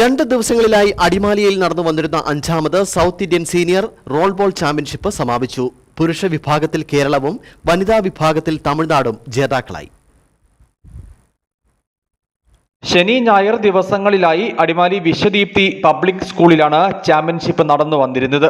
രണ്ട് ദിവസങ്ങളിലായി അടിമാലിയിൽ നടന്നു വന്നിരുന്ന അഞ്ചാമത് south Indian senior roll ball championship സമാപിച്ചു. പുരുഷ വിഭാഗത്തിൽ കേരളവും വനിതാ വിഭാഗത്തിൽ തമിഴ്നാടും ജേതാക്കളായി. ശനി ഞായർ ദിവസങ്ങളിലായി അടിമാലി വിശ്വദീപ്തി പബ്ലിക് സ്കൂളിലാണ് ചാമ്പ്യൻഷിപ്പ് നടന്നു വന്നിരുന്നത്.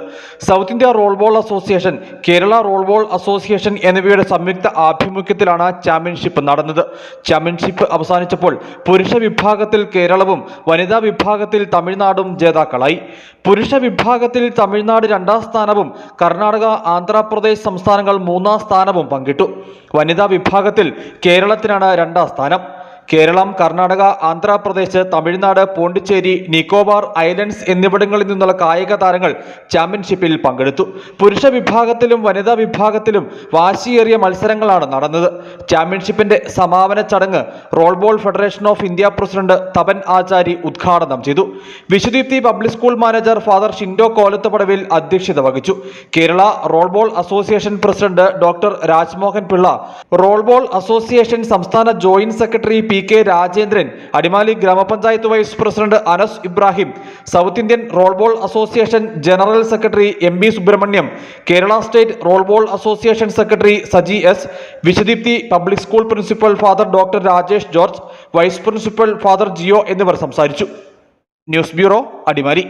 South India roll ball association Kerala roll ball association എന്നിവയുടെ സംയുക്ത ആഭിമുഖ്യത്തിലാണ് ചാമ്പ്യൻഷിപ്പ് നടന്നത്. ചാമ്പ്യൻഷിപ്പ് അവസാനിച്ചപ്പോൾ പുരുഷ വിഭാഗത്തിൽ കേരളവും വനിതാ വിഭാഗത്തിൽ തമിഴ്നാടും ജേതാക്കളായി. പുരുഷ വിഭാഗത്തിൽ തമിഴ്നാട് രണ്ടാം സ്ഥാനവും കർണാടക ആന്ധ്രാപ്രദേശ് സംസ്ഥാനങ്ങൾ മൂന്നാം സ്ഥാനവും പങ്കിട്ടു. വനിതാ വിഭാഗത്തിൽ കേരളത്തിനാണ് രണ്ടാം സ്ഥാനം. കേരളം കർണാടക ആന്ധ്രാപ്രദേശ് തമിഴ്നാട് പോണ്ടിച്ചേരി നിക്കോബാർ ഐലൻഡ്സ് എന്നിവിടങ്ങളിൽ നിന്നുള്ള കായിക താരങ്ങൾ ചാമ്പ്യൻഷിപ്പിൽ പങ്കെടുത്തു. പുരുഷ വിഭാഗത്തിലും വനിതാ വിഭാഗത്തിലും വാശിയേറിയ മത്സരങ്ങളാണ് നടന്നത്. ചാമ്പ്യൻഷിപ്പിന്റെ സമാപന ചടങ്ങ് roll ball federation of India president Tapan Achari ഉദ്ഘാടനം ചെയ്തു. Vishudeepthi public school manager father Shindo Kolathupadavil അധ്യക്ഷത വഹിച്ചു. Kerala roll ball association president doctor Rajmohan Pillai roll ball association സംസ്ഥാന joint secretary P K Rajendran Adimali grama panchayat vice president Anas Ibrahim south Indian roll ball association general secretary M B Subramaniam Kerala state roll ball association secretary Saji S Vishudeepthi public school principal father doctor Rajesh George vice principal father Jio എന്നിവർ സംസാരിച്ചു. News bureau Adimali.